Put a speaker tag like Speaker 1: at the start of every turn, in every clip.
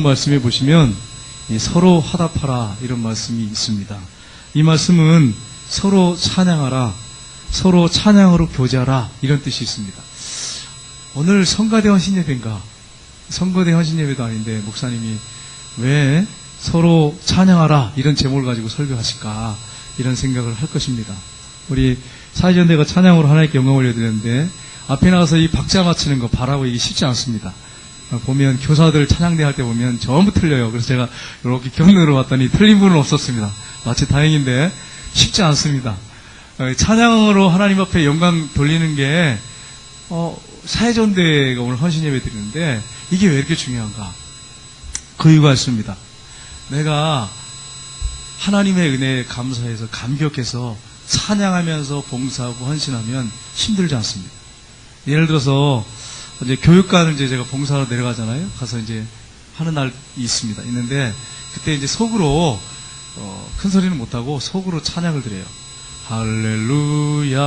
Speaker 1: 말씀해 보시면 이 서로 화답하라 이런 말씀이 있습니다. 이 말씀은 서로 찬양하라, 서로 찬양으로 교제하라 이런 뜻이 있습니다. 오늘 성가대 헌신예배인가? 성가대 헌신예배도 아닌데 목사님이 왜 서로 찬양하라 이런 제목을 가지고 설교하실까 이런 생각을 할 것입니다. 우리 사회전대가 찬양으로 하나님께 영광 올려드렸는데 앞에 나가서 이 박자 맞추는 거 바라고 이게 쉽지 않습니다. 어, 보면 교사들 찬양대 할 때 보면 전부 틀려요. 그래서 제가 이렇게 경륜으로 왔더니 틀린 분은 없었습니다. 마치 다행인데 쉽지 않습니다. 어, 찬양으로 하나님 앞에 영광 돌리는 게 어, 사회전대가 오늘 헌신 예배 드리는데 이게 왜 이렇게 중요한가? 그 이유가 있습니다. 내가 하나님의 은혜에 감사해서 감격해서 찬양하면서 봉사하고 헌신하면 힘들지 않습니다. 예를 들어서 이제 교육관을 이제 제가 봉사로 내려가잖아요. 가서 이제 하는 날이 있습니다. 있는데 그때 이제 속으로 어, 큰 소리는 못하고 속으로 찬양을 드려요. 할렐루야,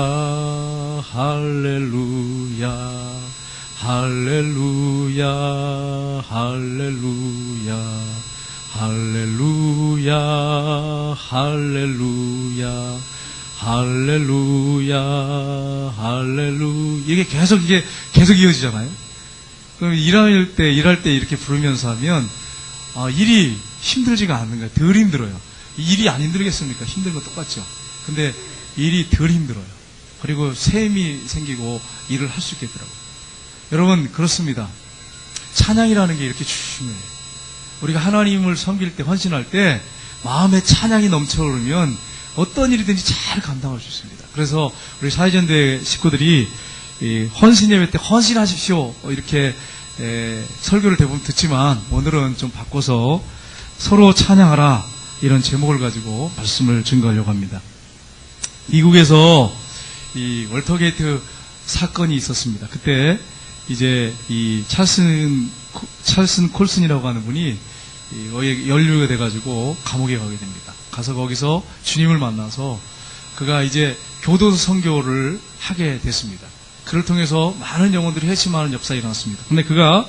Speaker 1: 할렐루야, 할렐루야, 할렐루야, 할렐루야, 할렐루야, 할렐루야, 할렐루. 이게 계속 이게 계속 이어지잖아요. 그럼 일할 때, 일할 때 이렇게 부르면서 하면, 아, 일이 힘들지가 않는 거예요. 덜 힘들어요. 일이 안 힘들겠습니까? 힘든 거 똑같죠. 근데 일이 덜 힘들어요. 그리고 셈이 생기고 일을 할 수 있겠더라고요. 여러분, 그렇습니다. 찬양이라는 게 이렇게 중요해요. 우리가 하나님을 섬길 때, 헌신할 때, 마음에 찬양이 넘쳐오르면 어떤 일이든지 잘 감당할 수 있습니다. 그래서 우리 사회전대 식구들이 이 헌신 예배 때 헌신하십시오. 이렇게 에, 설교를 대부분 듣지만 오늘은 좀 바꿔서 서로 찬양하라 이런 제목을 가지고 말씀을 증거하려고 합니다. 미국에서 이 월터게이트 사건이 있었습니다. 그때 이제 이 찰슨 코- 찰슨 콜슨이라고 하는 분이 연루가 돼가지고 감옥에 가게 됩니다. 가서 거기서 주님을 만나서 그가 이제 교도소 선교를 하게 됐습니다. 그를 통해서 많은 영혼들이 회심하는 역사가 일어났습니다. 근데 그가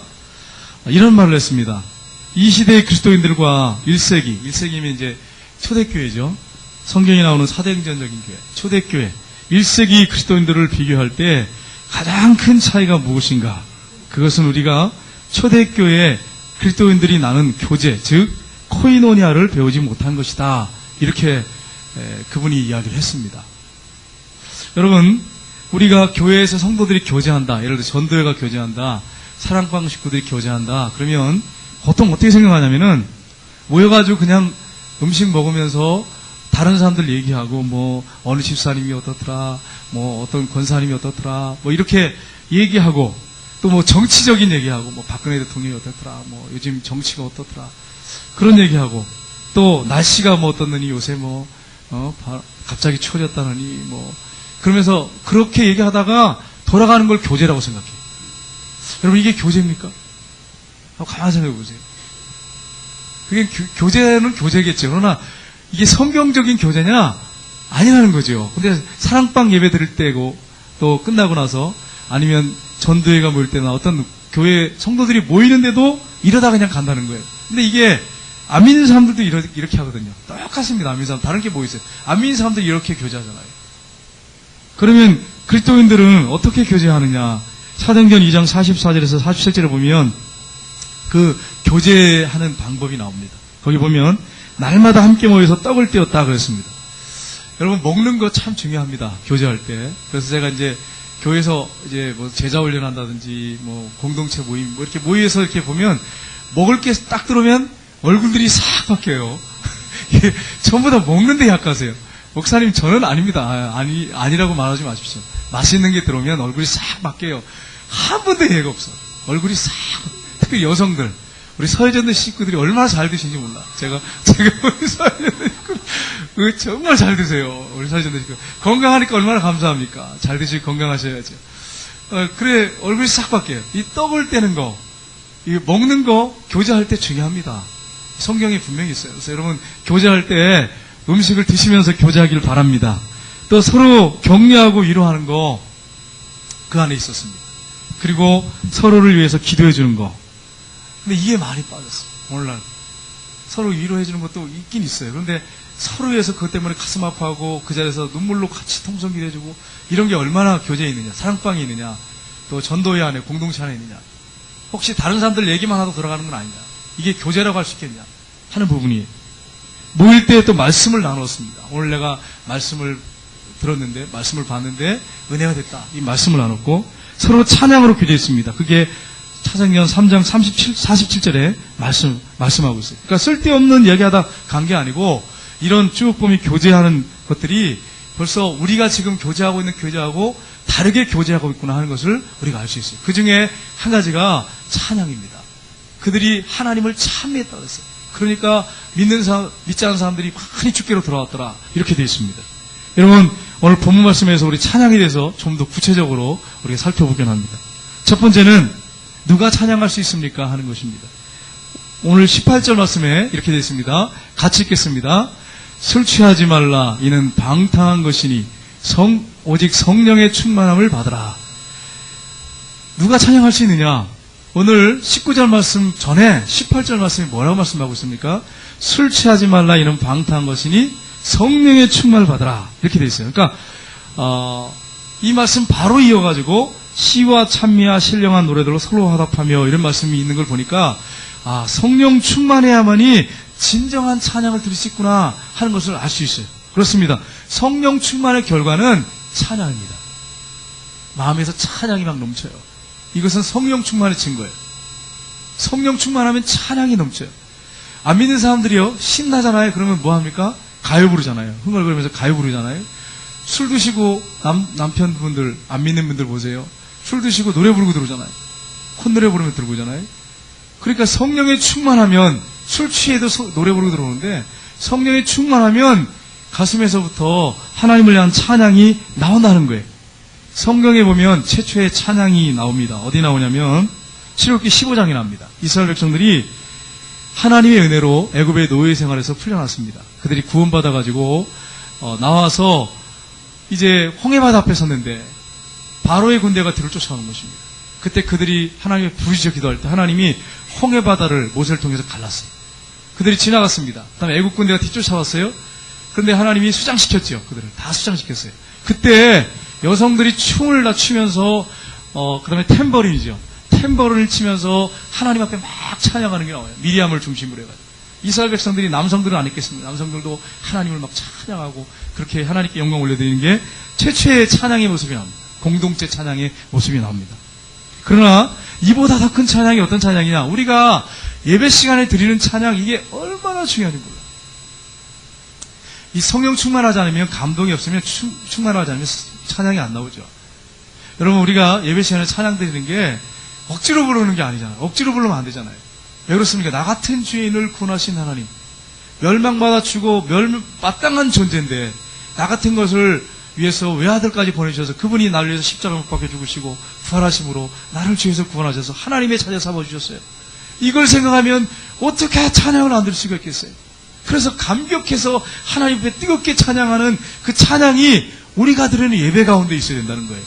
Speaker 1: 이런 말을 했습니다. 이 시대의 그리스도인들과 1세기, 1세기면 이제 초대교회죠. 성경에 나오는 사대행전적인 교회, 초대교회, 1세기 그리스도인들을 비교할 때 가장 큰 차이가 무엇인가? 그것은 우리가 초대교회 그리스도인들이 나눈 교제, 즉 코이노니아를 배우지 못한 것이다. 이렇게 에, 그분이 이야기를 했습니다. 여러분, 우리가 교회에서 성도들이 교제한다. 예를 들어 전도회가 교제한다. 사랑방 식구들이 교제한다. 그러면 보통 어떻게 생각하냐면은 모여가지고 그냥 음식 먹으면서 다른 사람들 얘기하고 뭐 어느 집사님이 어떻더라, 뭐 어떤 권사님이 어떻더라, 뭐 이렇게 얘기하고 또 뭐 정치적인 얘기하고 뭐 박근혜 대통령이 어떻더라, 뭐 요즘 정치가 어떻더라 그런 얘기하고 또 날씨가 뭐 어떻느니 요새 뭐 어, 바- 갑자기 추워졌다느니 뭐 그러면서 그렇게 얘기하다가 돌아가는 걸 교제라고 생각해요. 여러분 이게 교제입니까? 한번 가만히 생각해 보세요. 그게 교- 교제는 교제겠죠. 그러나 이게 성경적인 교제냐? 아니라는 거죠. 근데 사랑방 예배 드릴 때고 또 끝나고 나서 아니면 전도회가 모일 때나 어떤 교회 성도들이 모이는데도 이러다 그냥 간다는 거예요. 근데 이게 안 믿는 사람들도 이러, 이렇게 하거든요. 똑같습니다. 안 믿는 사람. 다른 게 뭐 있어요? 안 믿는 사람들이 이렇게 교제하잖아요. 그러면 그리스도인들은 어떻게 교제하느냐? 사도행전 2장 44절에서 47절에 보면 그 교제하는 방법이 나옵니다. 거기 보면 날마다 함께 모여서 떡을 떼었다 그랬습니다. 여러분 먹는 거 참 중요합니다. 교제할 때. 그래서 제가 이제 교회에서 이제 뭐 제자 훈련한다든지 뭐 공동체 모임 뭐 이렇게 모여서 이렇게 보면 먹을 게 딱 들어오면 얼굴들이 싹 바뀌어요. 전부 다 먹는데 약하세요. 목사님 저는 아닙니다. 아, 아니 아니라고 말하지 마십시오. 맛있는 게 들어오면 얼굴이 싹 바뀌어요. 한 번도 예가 없어. 얼굴이 싹 특히 여성들 우리 서해전대 식구들이 얼마나 잘 드시는지 몰라. 제가 제가 우리 서해전대 식구 그 정말 잘 드세요. 우리 서해전대 식구 건강하니까 얼마나 감사합니까? 잘 드시고 건강하셔야죠. 어, 그래 얼굴이 싹 바뀌어요. 이 떡을 떼는 거, 이 먹는 거 교제할 때 중요합니다. 성경에 분명히 있어요. 그래서 여러분 교제할 때 음식을 드시면서 교제하기를 바랍니다. 또 서로 격려하고 위로하는 거 그 안에 있었습니다. 그리고 서로를 위해서 기도해 주는 거. 근데 이게 많이 빠졌어요. 오늘날. 서로 위로해 주는 것도 있긴 있어요. 그런데 서로 위해서 그것 때문에 가슴 아파하고 그 자리에서 눈물로 같이 통성 기도 해 주고 이런 게 얼마나 교제에 있느냐, 사랑방에 있느냐, 또 전도회 안에, 공동체 안에 있느냐. 혹시 다른 사람들 얘기만 하고 들어가는 건 아니냐. 이게 교제라고 할 수 있겠냐. 하는 부분이. 모일 때 또 말씀을 나눴습니다. 오늘 내가 말씀을 들었는데, 말씀을 봤는데, 은혜가 됐다. 이 말씀을 나눴고, 서로 찬양으로 교제했습니다. 그게 차장년 3장 37, 47절에 말씀, 말씀하고 있어요. 그러니까 쓸데없는 얘기하다 간 게 아니고, 이런 쭉 보면 교제하는 것들이 벌써 우리가 지금 교제하고 있는 교제하고 다르게 교제하고 있구나 하는 것을 우리가 알 수 있어요. 그 중에 한 가지가 찬양입니다. 그들이 하나님을 참여했다고 했어요. 그러니까 믿는 사람, 믿지 않는 사람들이 많이 주께로 돌아왔더라. 이렇게 되어 있습니다. 여러분, 오늘 본문 말씀에서 우리 찬양에 대해서 좀 더 구체적으로 우리가 살펴보긴 합니다. 첫 번째는 누가 찬양할 수 있습니까? 하는 것입니다. 오늘 18절 말씀에 이렇게 되어 있습니다. 같이 읽겠습니다. 술 취하지 말라. 이는 방탕한 것이니 성, 오직 성령의 충만함을 받으라. 누가 찬양할 수 있느냐? 오늘 19절 말씀 전에 18절 말씀이 뭐라고 말씀하고 있습니까? 술 취하지 말라 이는 방탕한 것이니 성령의 충만을 받으라. 이렇게 되어 있어요. 그러니까 어, 이 말씀 바로 이어가지고 시와 찬미와 신령한 노래들로 서로 화답하며 이런 말씀이 있는 걸 보니까 아, 성령 충만해야만이 진정한 찬양을 드릴 수 있구나 하는 것을 알 수 있어요. 그렇습니다. 성령 충만의 결과는 찬양입니다. 마음에서 찬양이 막 넘쳐요. 이것은 성령 충만의 증거예요. 성령 충만하면 찬양이 넘쳐요. 안 믿는 사람들이요, 신나잖아요. 그러면 뭐 합니까? 가요 부르잖아요. 흥얼거리면서 가요 부르잖아요. 술 드시고 남, 남편분들, 안 믿는 분들 보세요. 술 드시고 노래 부르고 들어오잖아요. 콧노래 부르면 들어오잖아요. 그러니까 성령에 충만하면 술 취해도 소- 노래 부르고 들어오는데 성령에 충만하면 가슴에서부터 하나님을 향한 찬양이 나온다는 거예요. 성경에 보면 최초의 찬양이 나옵니다. 어디 나오냐면 출애굽기 15장에 나옵니다. 이스라엘 백성들이 하나님의 은혜로 애굽의 노예 생활에서 풀려났습니다. 그들이 구원받아 가지고 어, 나와서 이제 홍해바다 앞에 섰는데 바로의 군대가 뒤를 쫓아오는 것입니다. 그때 그들이 하나님의 부르짖어 기도할 때 하나님이 홍해바다를 모세를 통해서 갈랐어요. 그들이 지나갔습니다. 그다음에 애국 군대가 뒤쫓아왔어요. 그런데 하나님이 수장시켰죠. 그들을 다 수장시켰어요. 그때 여성들이 춤을 다 추면서 어 그다음에 탬버린이죠. 탬버린을 치면서 하나님 앞에 막 찬양하는 게 나와요. 미리암을 중심으로 해가지고. 이스라엘 백성들이 남성들은 안 했겠습니다. 남성들도 하나님을 막 찬양하고 그렇게 하나님께 영광 올려드리는 게 최초의 찬양의 모습이 나옵니다. 공동체 찬양의 모습이 나옵니다. 그러나 이보다 더 큰 찬양이 어떤 찬양이냐? 우리가 예배 시간에 드리는 찬양 이게 얼마나 중요한지 몰라요. 이 성령 충만하지 않으면 감동이 없으면 충, 충만하지 않으면 찬양이 안 나오죠. 여러분 우리가 예배 시간에 찬양 드리는 게 억지로 부르는 게 아니잖아요. 억지로 부르면 안 되잖아요. 왜 그렇습니까? 나 같은 죄인을 구원하신 하나님 멸망받아 주고 멸 마땅한 존재인데 나 같은 것을 위해서 외아들까지 보내주셔서 그분이 나를 위해서 십자가 못 박혀 죽으시고 부활하심으로 나를 죄에서 구원하셔서 하나님의 자녀 삼아 주셨어요. 이걸 생각하면 어떻게 찬양을 안 드릴 수가 있겠어요? 그래서 감격해서 하나님 앞에 뜨겁게 찬양하는 그 찬양이 우리가 드리는 예배 가운데 있어야 된다는 거예요.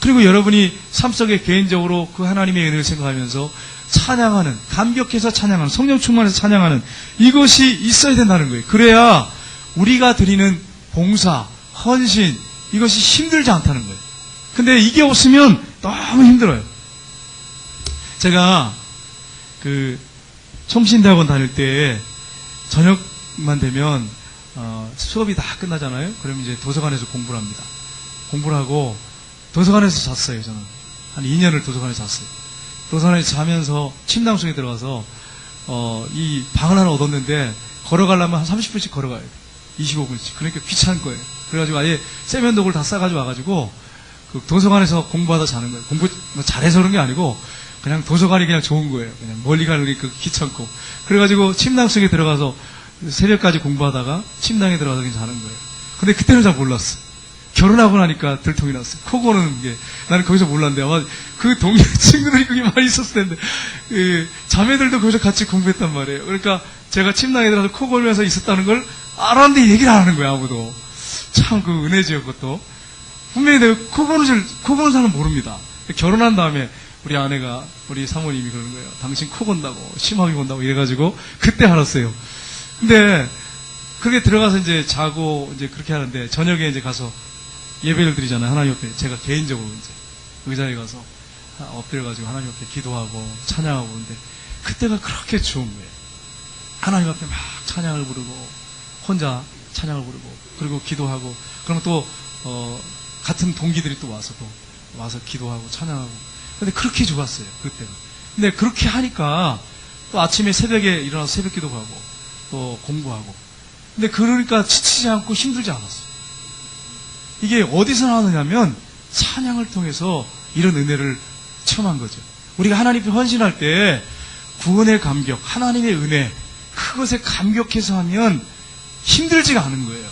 Speaker 1: 그리고 여러분이 삶 속에 개인적으로 그 하나님의 은혜를 생각하면서 찬양하는, 감격해서 찬양하는, 성령 충만해서 찬양하는 이것이 있어야 된다는 거예요. 그래야 우리가 드리는 봉사, 헌신, 이것이 힘들지 않다는 거예요. 근데 이게 없으면 너무 힘들어요. 제가 그 청신대학원 다닐 때 저녁만 되면 어, 수업이 다 끝나잖아요. 그러면 이제 도서관에서 공부를 합니다. 공부를 하고 도서관에서 잤어요. 저는 한 2년을 도서관에서 잤어요. 도서관에서 자면서 침낭 속에 들어가서 어, 이 방을 하나 얻었는데 걸어가려면 한 30분씩 걸어가요. 25분씩. 그러니까 귀찮은 거예요. 그래가지고 아예 세면도구를 다 싸가지고 와가지고 그 도서관에서 공부하다 자는 거예요. 공부 뭐 잘해서 그런 게 아니고 그냥 도서관이 그냥 좋은 거예요. 그냥 멀리 가는 게 그 귀찮고. 그래가지고 침낭 속에 들어가서 새벽까지 공부하다가 침낭에 들어가서 그냥 자는 거예요. 근데 그때는 잘 몰랐어. 결혼하고 나니까 들통이 났어요. 코 고는 게. 나는 거기서 몰랐는데 아마 그 동네 친구들이 그게 많이 있었을 텐데. 그 자매들도 거기서 같이 공부했단 말이에요. 그러니까 제가 침낭에 들어가서 코 골면서 있었다는 걸 알았는데 얘기를 안 하는 거야, 아무도. 참 그 은혜지요, 그것도. 분명히 내가 코 고는 줄, 코 고는 사람은 모릅니다. 결혼한 다음에 우리 아내가 우리 사모님이 그러는 거예요. 당신 코 건다고 심하게 건다고 이래가지고 그때 알았어요. 근데 그렇게 들어가서 이제 자고 이제 그렇게 하는데 저녁에 이제 가서 예배를 드리잖아요. 하나님 옆에 제가 개인적으로 이제 의자에 가서 엎드려가지고 하나님 옆에 기도하고 찬양하고 그러는데 그때가 그렇게 좋은 거예요. 하나님 앞에 막 찬양을 부르고 혼자 찬양을 부르고 그리고 기도하고 그러면 또 어, 같은 동기들이 또 와서 또 와서 기도하고 찬양하고 근데 그렇게 좋았어요 그때가 근데 그렇게 하니까 또 아침에 새벽에 일어나서 새벽 기도 가고 또 공부하고 근데 그러니까 지치지 않고 힘들지 않았어요 이게 어디서 나느냐면 찬양을 통해서 이런 은혜를 체험한 거죠 우리가 하나님 앞에 헌신할 때 구원의 감격 하나님의 은혜 그것에 감격해서 하면 힘들지가 않은 거예요.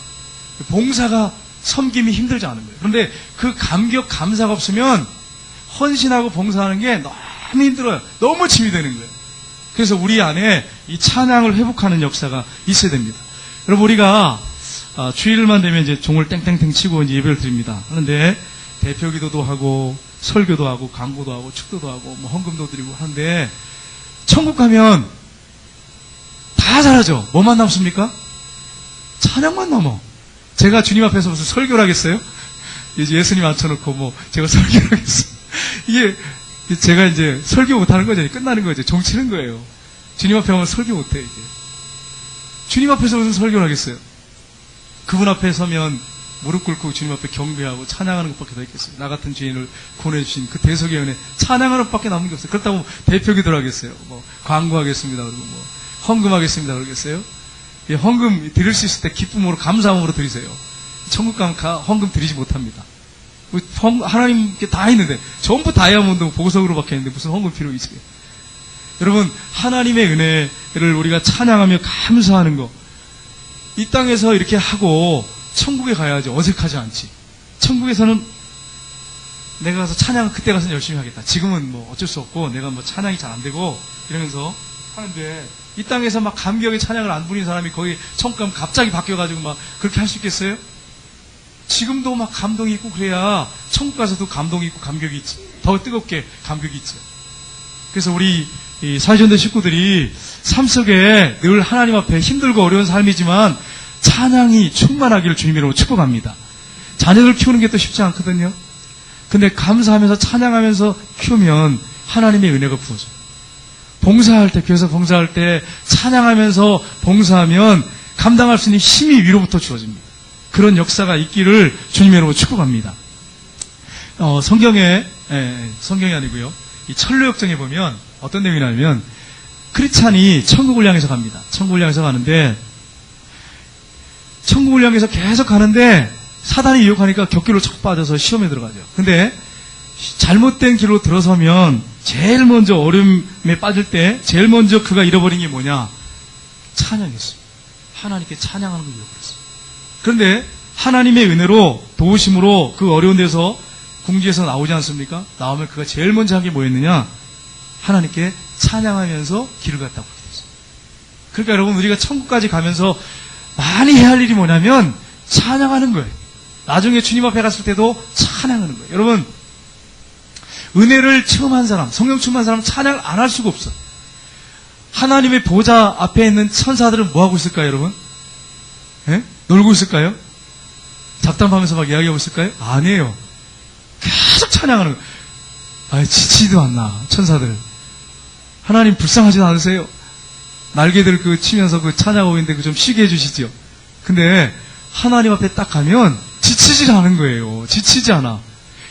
Speaker 1: 봉사가 섬김이 힘들지 않은 거예요. 그런데 그 감격 감사가 없으면 헌신하고 봉사하는 게 너무 힘들어요. 너무 짐이 되는 거예요. 그래서 우리 안에 이 찬양을 회복하는 역사가 있어야 됩니다. 여러분 우리가 아, 주일만 되면 이제 종을 땡땡땡 치고 이제 예배를 드립니다. 하는데 대표 기도도 하고 설교도 하고 광고도 하고 축도도 하고 뭐 헌금도 드리고 하는데 천국 가면 다 잘하죠. 뭐만 남습니까? 찬양만 넘어. 제가 주님 앞에서 무슨 설교를 하겠어요? 예수님 앉혀놓고 뭐 제가 설교를 하겠어요. 이게 제가 이제 설교 못하는 거죠. 끝나는 거죠. 종치는 거예요. 주님 앞에 오면 설교 못해 이제. 주님 앞에서 무슨 설교를 하겠어요? 그분 앞에 서면 무릎 꿇고 주님 앞에 경배하고 찬양하는 것밖에 더 있겠어요. 나 같은 죄인을 구원해주신 그 대속의 은혜 찬양하는 것밖에 남은 게 없어요. 그렇다고 대표 기도를 하겠어요. 뭐 광고하겠습니다. 그리고 뭐 헌금하겠습니다. 그러겠어요? 예, 헌금 드릴 수 있을 때 기쁨으로 감사함으로 드리세요. 천국 가면 가- 헌금 드리지 못합니다. 하나님께 다 있는데 전부 다이아몬드 보석으로 박혀있는데 무슨 헌금 필요 있어요? 여러분 하나님의 은혜를 우리가 찬양하며 감사하는 거. 이 땅에서 이렇게 하고 천국에 가야지 어색하지 않지. 천국에서는 내가 가서 찬양 그때 가서 열심히 하겠다. 지금은 뭐 어쩔 수 없고 내가 뭐 찬양이 잘 안 되고 이러면서 하는데 이 땅에서 막 감격의 찬양을 안 부리는 사람이 거기 가면 갑자기 바뀌어가지고 막 그렇게 할 수 있겠어요? 지금도 막 감동이 있고 그래야 천국 가서도 감동이 있고 감격이 있지. 더 뜨겁게 감격이 있죠. 그래서 우리 이 사회전대 식구들이 삶 속에 늘 하나님 앞에 힘들고 어려운 삶이지만 찬양이 충만하기를 주님으로 축복합니다. 자녀를 키우는 게 또 쉽지 않거든요. 근데 감사하면서 찬양하면서 키우면 하나님의 은혜가 부어져요. 봉사할 때, 교회에서 봉사할 때 찬양하면서 봉사하면 감당할 수 있는 힘이 위로부터 주어집니다. 그런 역사가 있기를 주님의 이름으로 축복합니다. 어, 성경에, 에, 성경이 아니고요. 이 천루역정에 보면 어떤 내용이냐면 크리찬이 천국을 향해서 갑니다. 천국을 향해서 가는데 천국을 향해서 계속 가는데 사단이 유혹하니까 격길로 척 빠져서 시험에 들어가죠. 근데 잘못된 길로 들어서면 제일 먼저 어려움에 빠질 때 제일 먼저 그가 잃어버린 게 뭐냐? 찬양했어요. 하나님께 찬양하는 걸 잃어버렸어요. 그런데 하나님의 은혜로 도우심으로 그 어려운 데서 궁지에서 나오지 않습니까? 나오면 그가 제일 먼저 한 게 뭐였느냐? 하나님께 찬양하면서 길을 갔다고 그렇게 됐어요. 그러니까 여러분 우리가 천국까지 가면서 많이 해야 할 일이 뭐냐면 찬양하는 거예요. 나중에 주님 앞에 갔을 때도 찬양하는 거예요. 여러분 은혜를 체험한 사람, 성령 충만한 사람은 찬양을 안 할 수가 없어. 하나님의 보좌 앞에 있는 천사들은 뭐 하고 있을까요, 여러분? 예? 놀고 있을까요? 잡담하면서 막 이야기하고 있을까요? 아니에요. 계속 찬양하는 거예요. 아, 지치지도 않나, 천사들. 하나님 불쌍하지 않으세요? 날개들 그 치면서 그 찬양하고 있는데 그 좀 쉬게 해주시죠. 근데 하나님 앞에 딱 가면 지치지 않은 거예요. 지치지 않아.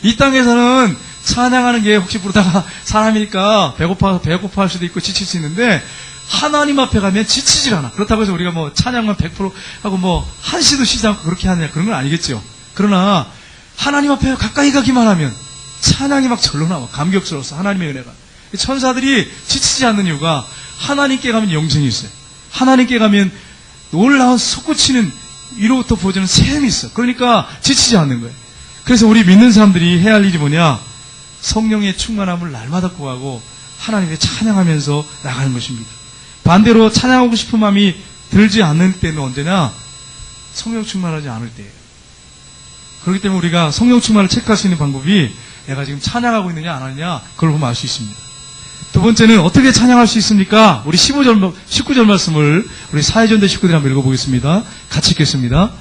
Speaker 1: 이 땅에서는 찬양하는 게 혹시 부르다가 사람이니까 배고파서 배고파 할 수도 있고 지칠 수 있는데 하나님 앞에 가면 지치질 않아. 그렇다고 해서 우리가 뭐 찬양만 100% 하고 뭐 한시도 쉬지 않고 그렇게 하느냐 그런 건 아니겠죠. 그러나 하나님 앞에 가까이 가기만 하면 찬양이 막 절로 나와. 감격스러워서 하나님의 은혜가. 천사들이 지치지 않는 이유가 하나님께 가면 영생이 있어요. 하나님께 가면 놀라운 솟구치는 위로부터 보여주는 샘이 있어. 그러니까 지치지 않는 거예요. 그래서 우리 믿는 사람들이 해야 할 일이 뭐냐? 성령의 충만함을 날마다 구하고 하나님께 찬양하면서 나가는 것입니다. 반대로 찬양하고 싶은 마음이 들지 않을 때는 언제나 성령 충만하지 않을 때예요. 그렇기 때문에 우리가 성령 충만을 체크할 수 있는 방법이 내가 지금 찬양하고 있느냐 안 하느냐 그걸 보면 알 수 있습니다. 두 번째는 어떻게 찬양할 수 있습니까? 우리 15절, 19절 말씀을 우리 사회전대 식구들이 한번 읽어보겠습니다. 같이 읽겠습니다.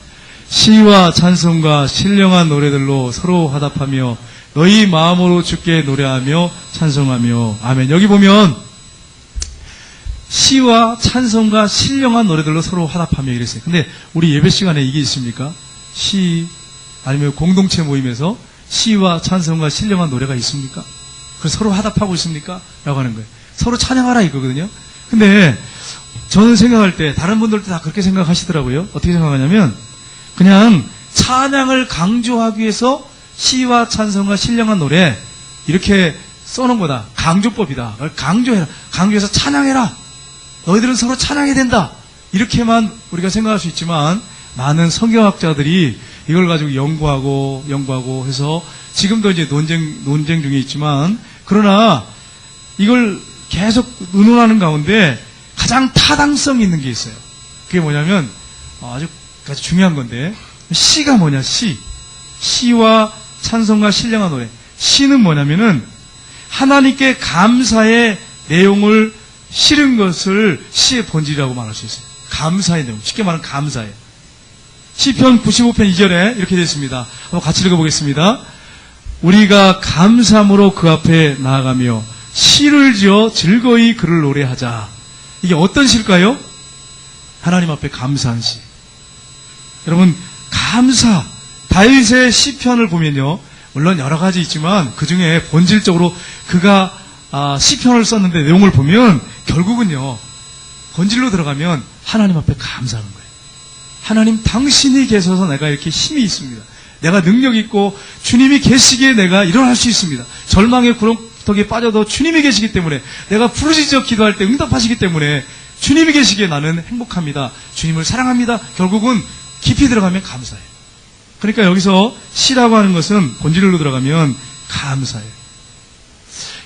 Speaker 1: 시와 찬송과 신령한 노래들로 서로 화답하며 너희 마음으로 주께 노래하며 찬송하며 아멘. 여기 보면 시와 찬송과 신령한 노래들로 서로 화답하며 이랬어요. 근데 우리 예배 시간에 이게 있습니까? 시 아니면 공동체 모임에서 시와 찬송과 신령한 노래가 있습니까? 그래서 서로 화답하고 있습니까? 라고 하는 거예요. 서로 찬양하라 이거거든요. 근데 저는 생각할 때 다른 분들도 다 그렇게 생각하시더라고요. 어떻게 생각하냐면 그냥 찬양을 강조하기 위해서 시와 찬송과 신령한 노래 이렇게 써놓은 거다. 강조법이다. 강조해라. 강조해서 찬양해라. 너희들은 서로 찬양해야 된다. 이렇게만 우리가 생각할 수 있지만 많은 성경학자들이 이걸 가지고 연구하고 연구하고 해서 지금도 이제 논쟁 논쟁 중에 있지만 그러나 이걸 계속 의논하는 가운데 가장 타당성 있는 게 있어요. 그게 뭐냐면 어, 아주 아주 중요한 건데 시가 뭐냐 시 시와 찬송과 신령한 노래 시는 뭐냐면은 하나님께 감사의 내용을 실은 것을 시의 본질이라고 말할 수 있어요. 감사의 내용 쉽게 말하면 감사예요. 시편 95편 2절에 이렇게 되어 있습니다. 한번 같이 읽어보겠습니다. 우리가 감사함으로 그 앞에 나아가며 시를 지어 즐거이 그를 노래하자. 이게 어떤 시일까요? 하나님 앞에 감사한 시. 여러분 감사 다윗의 시편을 보면요. 물론 여러 가지 있지만 그 중에 본질적으로 그가 아, 시편을 썼는데 내용을 보면 결국은요. 본질로 들어가면 하나님 앞에 감사하는 거예요. 하나님 당신이 계셔서 내가 이렇게 힘이 있습니다. 내가 능력 있고 주님이 계시기에 내가 일어날 수 있습니다. 절망의 구렁텅이에 빠져도 주님이 계시기 때문에 내가 부르짖어 기도할 때 응답하시기 때문에 주님이 계시기에 나는 행복합니다. 주님을 사랑합니다. 결국은 깊이 들어가면 감사해요. 그러니까 여기서 시라고 하는 것은 본질로 들어가면 감사해요.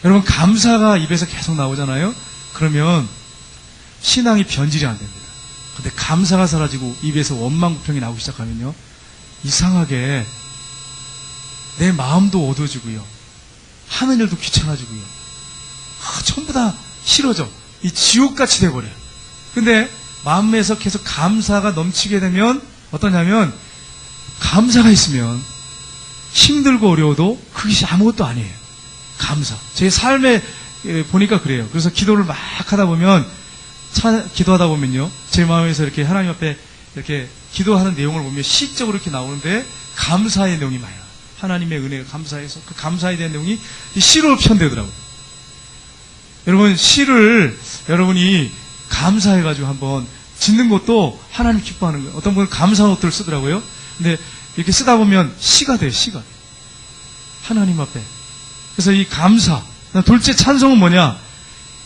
Speaker 1: 여러분 감사가 입에서 계속 나오잖아요. 그러면 신앙이 변질이 안 됩니다. 근데 감사가 사라지고 입에서 원망부평이 나오기 시작하면요. 이상하게 내 마음도 어두워지고요. 하는 일도 귀찮아지고요. 아, 전부 다 싫어져. 이 지옥같이 돼버려요. 근데 마음에서 계속 감사가 넘치게 되면 어떠냐면 감사가 있으면 힘들고 어려워도 그것이 아무것도 아니에요. 감사. 제 삶에 예, 보니까 그래요. 그래서 기도를 막 하다 보면 차- 기도하다 보면요. 제 마음에서 이렇게 하나님 앞에 이렇게 기도하는 내용을 보면 시적으로 이렇게 나오는데 감사의 내용이 많아요. 하나님의 은혜가 감사해서 그 감사에 대한 내용이 이 시로 편되더라고요. 여러분 시를 여러분이 감사해가지고 한번 짓는 것도 하나님 기뻐하는 거예요. 어떤 분은 감사 노트를 쓰더라고요. 근데 이렇게 쓰다 보면 시가 돼요. 시가. 하나님 앞에. 그래서 이 감사. 둘째 찬송은 뭐냐?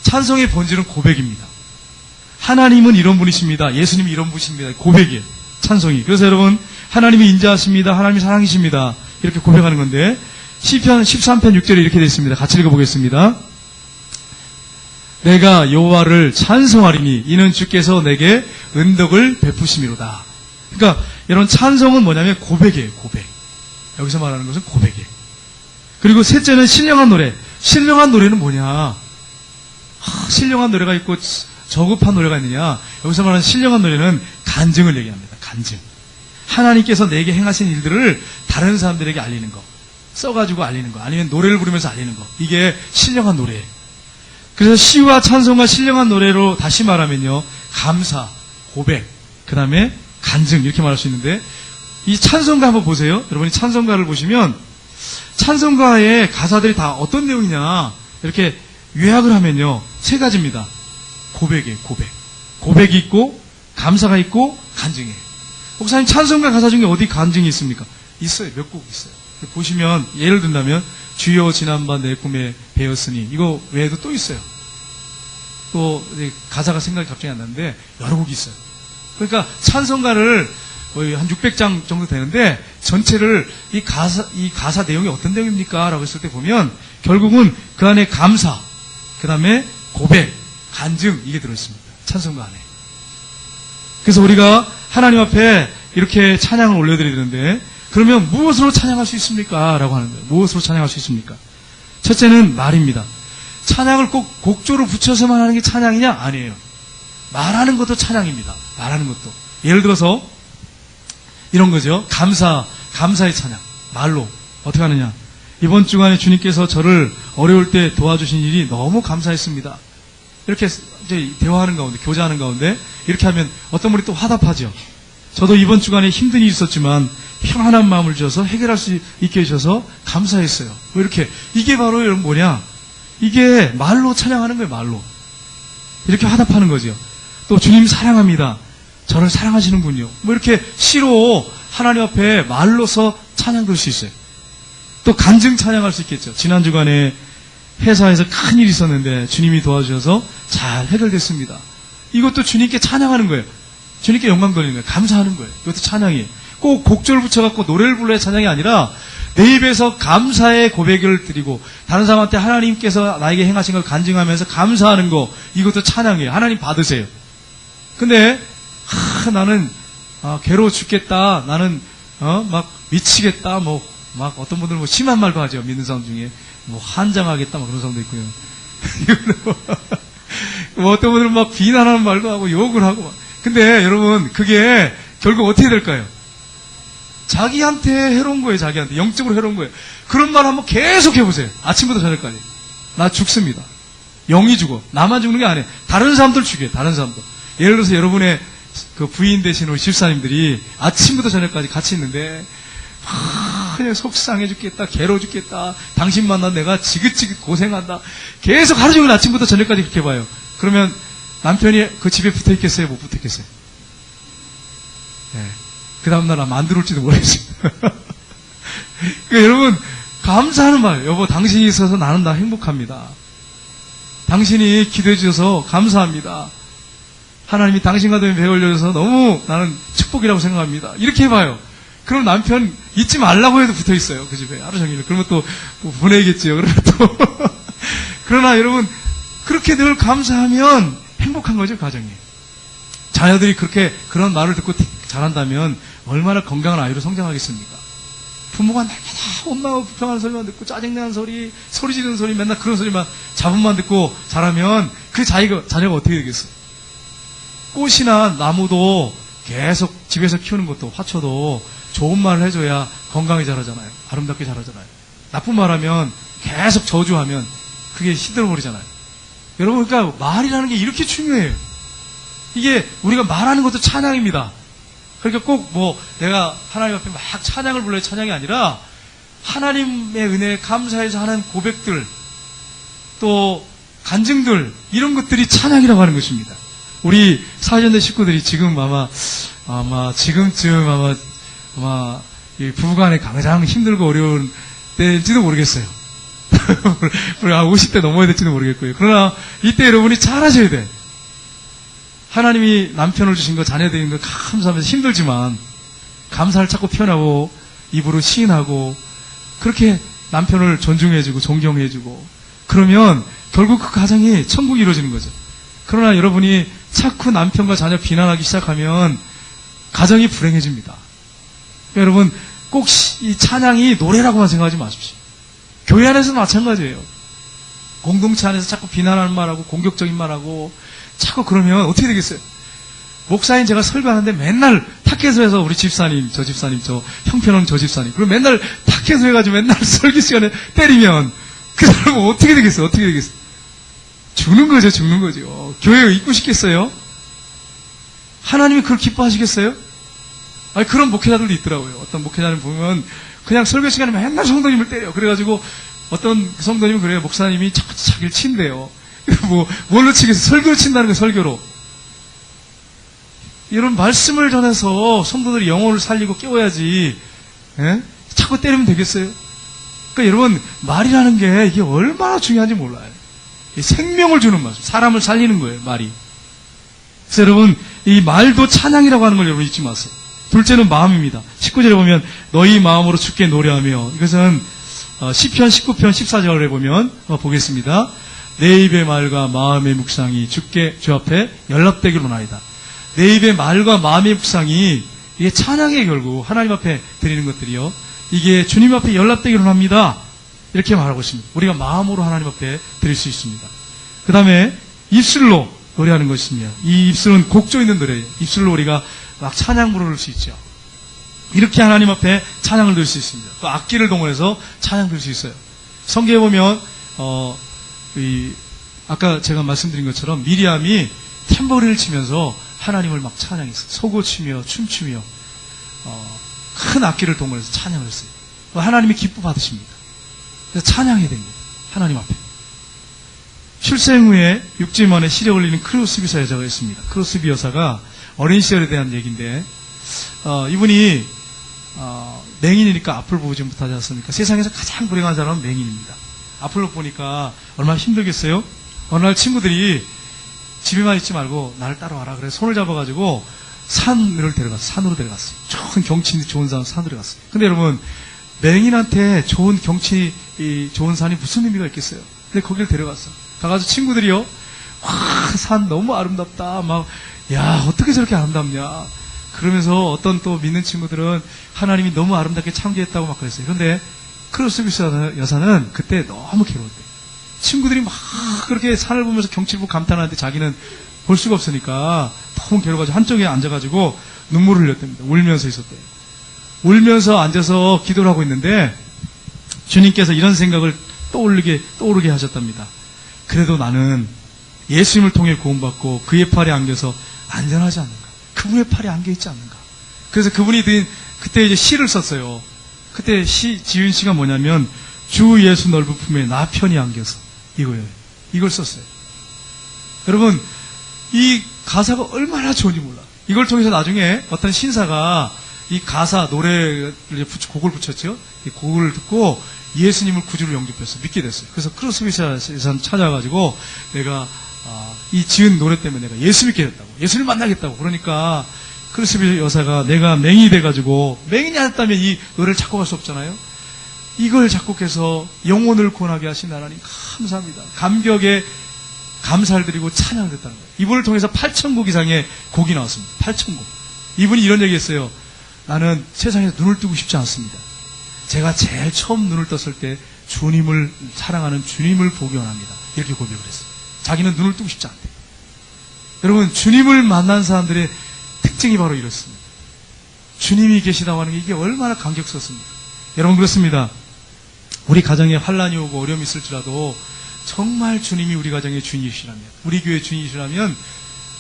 Speaker 1: 찬송의 본질은 고백입니다. 하나님은 이런 분이십니다. 예수님이 이런 분이십니다. 고백이에요. 찬송이. 그래서 여러분, 하나님이 인자하십니다. 하나님이 사랑이십니다. 이렇게 고백하는 건데, 시편 13편 6절에 이렇게 되어 있습니다. 같이 읽어보겠습니다. 내가 여호와를 찬송하리니 이는 주께서 내게 은덕을 베푸심이로다. 그러니까 이런 찬송은 뭐냐면 고백이에요. 고백. 여기서 말하는 것은 고백이에요. 그리고 셋째는 신령한 노래. 신령한 노래는 뭐냐? 아, 신령한 노래가 있고 저급한 노래가 있느냐? 여기서 말하는 신령한 노래는 간증을 얘기합니다. 간증. 하나님께서 내게 행하신 일들을 다른 사람들에게 알리는 거. 써가지고 알리는 거. 아니면 노래를 부르면서 알리는 거. 이게 신령한 노래예요. 그래서 시와 찬송과 신령한 노래로 다시 말하면요. 감사, 고백, 그 다음에 간증 이렇게 말할 수 있는데 이 찬송가 한번 보세요. 여러분이 찬송가를 보시면 찬송가의 가사들이 다 어떤 내용이냐 이렇게 요약을 하면요. 세 가지입니다. 고백이에요. 고백. 고백이 있고 감사가 있고 간증이에요. 목사님 찬송가 가사 중에 어디 간증이 있습니까? 있어요. 몇 곡 있어요. 보시면 예를 든다면 주여 지난밤 내 꿈에 배웠으니 이거 외에도 또 있어요. 또 가사가 생각이 갑자기 안 나는데 여러 곡이 있어요. 그러니까 찬송가를 거의 한 600장 정도 되는데 전체를 이 가사 이 가사 내용이 어떤 내용입니까?라고 했을 때 보면 결국은 그 안에 감사, 그 다음에 고백, 간증 이게 들어 있습니다. 찬송가 안에. 그래서 우리가 하나님 앞에 이렇게 찬양을 올려드리는데 그러면 무엇으로 찬양할 수 있습니까? 라고 하는 거예요. 무엇으로 찬양할 수 있습니까? 첫째는 말입니다. 찬양을 꼭 곡조로 붙여서만 하는 게 찬양이냐? 아니에요. 말하는 것도 찬양입니다. 말하는 것도. 예를 들어서 이런 거죠. 감사, 감사의 찬양. 말로. 어떻게 하느냐. 이번 주간에 주님께서 저를 어려울 때 도와주신 일이 너무 감사했습니다. 이렇게 이제 대화하는 가운데, 교제하는 가운데 이렇게 하면 어떤 분이 또 화답하죠. 저도 이번 주간에 힘든 일이 있었지만 평안한 마음을 주셔서 해결할 수 있게 해주셔서 감사했어요. 뭐 이렇게 이게 바로 여러분 뭐냐? 이게 말로 찬양하는 거예요. 말로 이렇게 화답하는 거죠. 또 주님 사랑합니다. 저를 사랑하시는군요. 뭐 이렇게 시로 하나님 앞에 말로서 찬양 그럴 수 있어요. 또 간증 찬양할 수 있겠죠. 지난 주간에 회사에서 큰 일이 있었는데 주님이 도와주셔서 잘 해결됐습니다. 이것도 주님께 찬양하는 거예요. 주님께 영광 돌리는 거예요. 감사하는 거예요. 이것도 찬양이에요. 꼭 곡절 붙여갖고 노래를 불러야 찬양이 아니라 내 입에서 감사의 고백을 드리고 다른 사람한테 하나님께서 나에게 행하신 걸 간증하면서 감사하는 거 이것도 찬양이에요. 하나님 받으세요. 근데 하, 나는 아, 괴로워 죽겠다. 나는 어, 막 미치겠다. 뭐 막 어떤 분들은 뭐 심한 말도 하죠. 믿는 사람 중에 뭐 한장하겠다. 막 그런 사람도 있고요. 뭐, 뭐 어떤 분들은 막 비난하는 말도 하고 욕을 하고. 막. 근데 여러분 그게 결국 어떻게 될까요? 자기한테 해로운 거예요. 자기한테 영적으로 해로운 거예요. 그런 말 한번 계속 해보세요. 아침부터 저녁까지. 나 죽습니다. 영이 죽어. 나만 죽는 게 아니에요. 다른 사람들 죽여요. 다른 사람들. 예를 들어서 여러분의 그 부인 되신 우리 집사님들이 아침부터 저녁까지 같이 있는데 하, 그냥 속상해 죽겠다, 괴로워 죽겠다, 당신 만나 내가 지긋지긋 고생한다. 계속 하루 종일 아침부터 저녁까지 그렇게 봐요. 그러면 남편이 그 집에 붙어 있겠어요? 못 붙어 있겠어요? 네. 그 다음날 아마 안 들어올지도 모르겠습니다. 그러니까 여러분, 감사하는 말, 여보, 당신이 있어서 나는 다 행복합니다. 당신이 기도해 주셔서 감사합니다. 하나님이 당신과 도배 올려줘서 너무 나는 축복이라고 생각합니다. 이렇게 해봐요. 그럼 남편 잊지 말라고 해도 붙어 있어요. 그 집에 하루 종일. 그러면 또 보내겠지요. 그러면 또. 그러나 여러분, 그렇게 늘 감사하면 행복한 거죠, 가정이. 자녀들이 그렇게 그런 말을 듣고 잘한다면 얼마나 건강한 아이로 성장하겠습니까? 부모가 날마다 엄마가 불평하는 소리만 듣고 짜증나는 소리, 소리 지르는 소리, 맨날 그런 소리만 자문만 듣고 자라면 그 자기가, 자녀가 어떻게 되겠어요? 꽃이나 나무도 계속 집에서 키우는 것도 화초도 좋은 말을 해줘야 건강히 자라잖아요. 아름답게 자라잖아요. 나쁜 말 하면 계속 저주하면 그게 시들어버리잖아요. 여러분, 그러니까 말이라는 게 이렇게 중요해요. 이게 우리가 말하는 것도 찬양입니다. 그러니까 꼭 뭐 내가 하나님 앞에 막 찬양을 불러야 찬양이 아니라 하나님의 은혜에 감사해서 하는 고백들 또 간증들 이런 것들이 찬양이라고 하는 것입니다. 우리 사전대 식구들이 지금 아마 아마 지금쯤 아마 아마 이 부부간에 가장 힘들고 어려운 때일지도 모르겠어요. 우리가 50대 넘어야 될지도 모르겠고요. 그러나 이때 여러분이 잘하셔야 돼. 하나님이 남편을 주신 거, 자녀 드린 거 감사하면서 힘들지만 감사를 찾고 표현하고 입으로 시인하고 그렇게 남편을 존중해주고 존경해주고 그러면 결국 그 가정이 천국이 이루어지는 거죠. 그러나 여러분이 자꾸 남편과 자녀 비난하기 시작하면 가정이 불행해집니다. 여러분 꼭 이 찬양이 노래라고만 생각하지 마십시오. 교회 안에서도 마찬가지예요. 공동체 안에서 자꾸 비난하는 말하고 공격적인 말하고 자꾸 그러면 어떻게 되겠어요? 목사인 제가 설교하는데 맨날 탁해서해서 우리 집사님, 저 집사님, 저 형편없는 저 집사님. 그리고 맨날 탁해서 해가지고 맨날 설교 시간에 때리면 그 사람은 어떻게 되겠어요? 어떻게 되겠어요? 죽는 거죠, 죽는 거죠. 교회에 있고 싶겠어요? 하나님이 그걸 기뻐하시겠어요? 아니, 그런 목회자들도 있더라고요. 어떤 목회자를 보면 그냥 설교 시간에 맨날 성도님을 때려. 그래가지고 어떤 성도님은 그래요. 목사님이 자꾸 자기를 친대요. 뭐, 뭘로 치겠어? 설교를 친다는 거 설교로. 이런 말씀을 전해서 성도들이 영혼을 살리고 깨워야지, 예? 자꾸 때리면 되겠어요? 그러니까 여러분, 말이라는 게 이게 얼마나 중요한지 몰라요. 이 생명을 주는 말씀, 사람을 살리는 거예요, 말이. 그래서 여러분, 이 말도 찬양이라고 하는 걸 여러분 잊지 마세요. 둘째는 마음입니다. 19절에 보면, 너희 마음으로 죽게 노래하며, 이것은, 어, 10편, 19편, 14절에 보면, 어, 보겠습니다. 내 입의 말과 마음의 묵상이 주께 주 앞에 연락되기로 나이다. 내 입의 말과 마음의 묵상이 이게 찬양의 결국 하나님 앞에 드리는 것들이요. 이게 주님 앞에 연락되기로 합니다. 이렇게 말하고 있습니다. 우리가 마음으로 하나님 앞에 드릴 수 있습니다. 그 다음에 입술로 노래하는 것입니다. 이 입술은 곡조 있는 노래예요. 입술로 우리가 막 찬양 부를 수 있죠. 이렇게 하나님 앞에 찬양을 드릴 수 있습니다. 또 악기를 동원해서 찬양 드릴 수 있어요. 성경에 보면 어, 이 아까 제가 말씀드린 것처럼 미리암이 탬버리를 치면서 하나님을 막 찬양했어요. 소고치며 춤추며 어, 큰 악기를 동원해서 찬양을 했어요. 하나님이 기뻐 받으십니다. 그래서 찬양해야 됩니다. 하나님 앞에. 출생 후에 6주 만에 시력 올리는 크로스비사 여자가 있습니다. 크로스비 여사가 어린 시절에 대한 얘기인데 어, 이분이 어, 맹인이니까 앞을 보지 못하지 않습니까? 세상에서 가장 불행한 사람은 맹인입니다. 앞을 보니까 얼마나 힘들겠어요? 어느 날 친구들이 집에만 있지 말고 나를 따라와라. 그래서 손을 잡아가지고 산을 데려갔어요. 산으로 데려갔어요. 좋은 경치 좋은 산 산으로 갔어요. 근데 여러분 맹인한테 좋은 경치 이 좋은 산이 무슨 의미가 있겠어요? 근데 거기를 데려갔어. 가가지고 친구들이요. 와, 산 너무 아름답다. 막, 야, 어떻게 저렇게 아름답냐. 그러면서 어떤 또 믿는 친구들은 하나님이 너무 아름답게 창조했다고 막 그랬어요. 그런데 크로스비스 여사는 그때 너무 괴로웠대. 친구들이 막 그렇게 산을 보면서 경치를 감탄하는데 자기는 볼 수가 없으니까 너무 괴로워가지고 한쪽에 앉아가지고 눈물을 흘렸답니다. 울면서 있었대요. 울면서 앉아서 기도를 하고 있는데 주님께서 이런 생각을 떠올리게, 떠오르게 하셨답니다. 그래도 나는 예수님을 통해 구원받고 그의 팔에 안겨서 안전하지 않는가. 그분의 팔에 안겨 있지 않는가. 그래서 그분이 든 그때 이제 시를 썼어요. 그때 시, 지은 시가 뭐냐면 주 예수 넓은 품에 나 편히 안겨서 이거예요. 이걸 썼어요. 여러분, 이 가사가 얼마나 좋은지 몰라. 이걸 통해서 나중에 어떤 신사가 이 가사, 노래를 붙여- 곡을 붙였죠. 이 곡을 듣고 예수님을 구주로 영접해서 믿게 됐어요. 그래서 크로스비샤에서 찾아가지고 내가 아, 이 지은 노래 때문에 내가 예수 믿게 됐다고. 예수를 만나겠다고. 그러니까 크로스비 여사가 내가 맹인이 돼가지고 맹인이 아니었다면 이 노래를 작곡할 수 없잖아요. 이걸 작곡해서 영혼을 구원하게 하신 하나님 감사합니다. 감격에 감사를 드리고 찬양을 했다는 거예요. 이분을 통해서 8천곡 이상의 곡이 나왔습니다. 8천곡. 이분이 이런 얘기 했어요. 나는 세상에서 눈을 뜨고 싶지 않습니다. 제가 제일 처음 눈을 떴을 때 주님을 사랑하는 주님을 보기 원합니다. 이렇게 고백을 했어요. 자기는 눈을 뜨고 싶지 않대. 여러분, 주님을 만난 사람들의 특징이 바로 이렇습니다. 주님이 계시다고 하는 게 이게 얼마나 감격스럽습니까? 여러분, 그렇습니다. 우리 가정에 환란이 오고 어려움이 있을지라도 정말 주님이 우리 가정의 주인이시라면, 우리 교회 주인이시라면,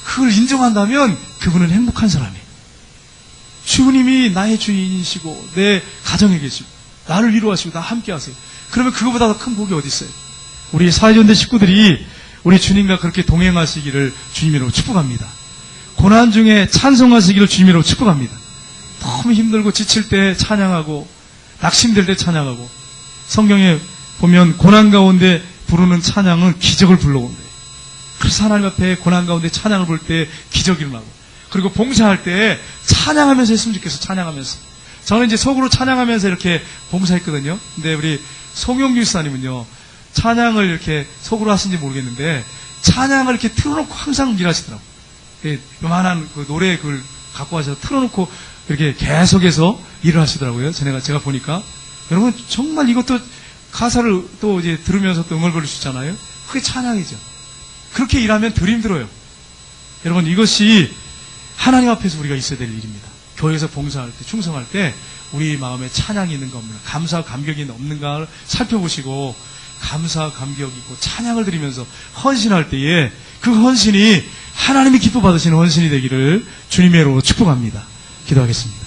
Speaker 1: 그걸 인정한다면 그분은 행복한 사람이에요. 주님이 나의 주인이시고 내 가정에 계시고 나를 위로하시고 나 함께 하세요. 그러면 그거보다 더 큰 복이 어디 있어요? 우리 사회전대 식구들이 우리 주님과 그렇게 동행하시기를 주님으로 축복합니다. 고난 중에 찬송하시기를 주님으로 축복합니다. 너무 힘들고 지칠 때 찬양하고 낙심될 때 찬양하고 성경에 보면 고난 가운데 부르는 찬양은 기적을 불러온대요. 그래서 하나님 앞에 고난 가운데 찬양을 부를 때 기적이 일어나고 그리고 봉사할 때 찬양하면서 했으면 좋겠어 찬양하면서. 저는 이제 속으로 찬양하면서 이렇게 봉사했거든요. 근데 우리 송영규 사님은요 찬양을 이렇게 속으로 하신지 모르겠는데 찬양을 이렇게 틀어놓고 항상 일하시더라고요. 예, 요만한 그 노래 그걸 갖고 와서 틀어놓고 이렇게 계속해서 일을 하시더라고요. 제가, 제가 보니까. 여러분 정말 이것도 가사를 또 이제 들으면서 또 응얼거릴 수 있잖아요. 그게 찬양이죠. 그렇게 일하면 덜 힘들어요. 여러분 이것이 하나님 앞에서 우리가 있어야 될 일입니다. 교회에서 봉사할 때, 충성할 때 우리 마음에 찬양이 있는가 없는가, 감사, 감격이 없는가를 살펴보시고 감사, 감격 있고 찬양을 드리면서 헌신할 때에 그 헌신이 하나님이 기뻐 받으시는 헌신이 되기를 주님의 이름으로 축복합니다. 기도하겠습니다.